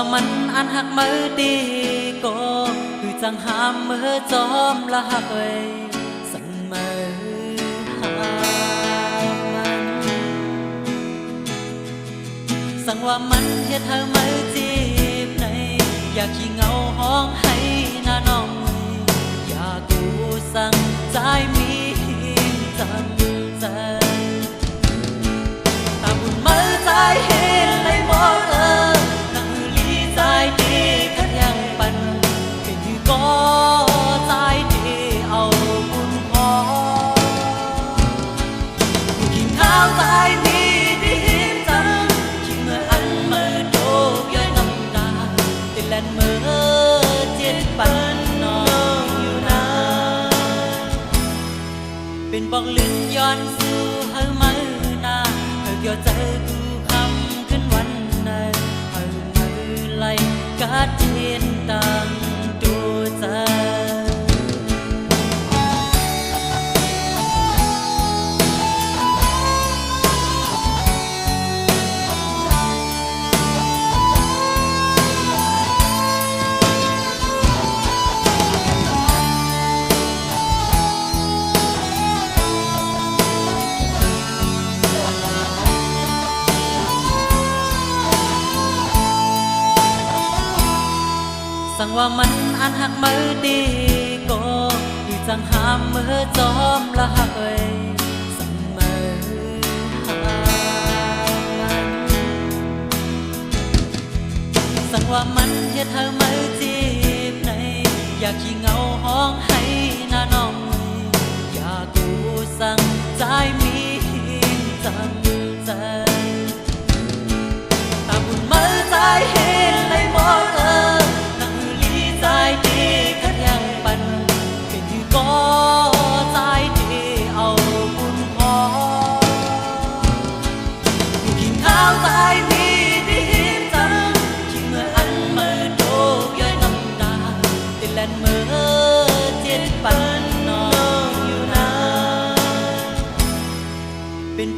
ว่ามันอันหักมือดีก็คือจังหามมือจอมละหักเอ้ยสั่งมือหามันสั่งว่ามันเฮ็ดเธอมือจีบในอยากขี้เงาห้องให้ ดปันนองอยู่นานเป็นบอกลื่นย้อนสู่เฮามือหนาเฮาเกี่ยวใจกูคำขึ้นวันนั้นเฮามือไหลกัด สั่งว่ามันอันหักมือดีก็คือจังหามมือจอมละหักเอ้ยสั่งมือหามันสั่งว่ามันเฮ็ดเธอมือจีบในอยากขี้เงาห้องให้หน้าน้องอยากกูสั่งใจมีจังใจตาบุญมาใจเห็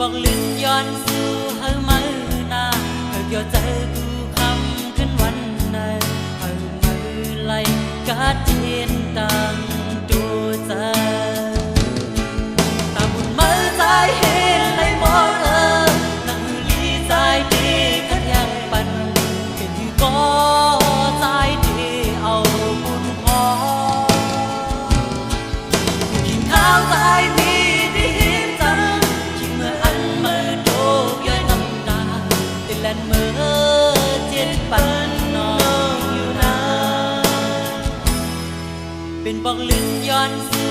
บอกลื่นย้อนสู่เฮามือหนาเฮาเกี่ยวใจกูคำขึ้นวันนั้นเฮามือไหลกัดเทียนตังตัวใจตาบุญมาใจเห็นเลยมองเออนังลีใจดีกันยังปันเป็นอยู่ก็ใจดีเอาบุญพอกินข้าวใจ บอกลืมย้อนสู่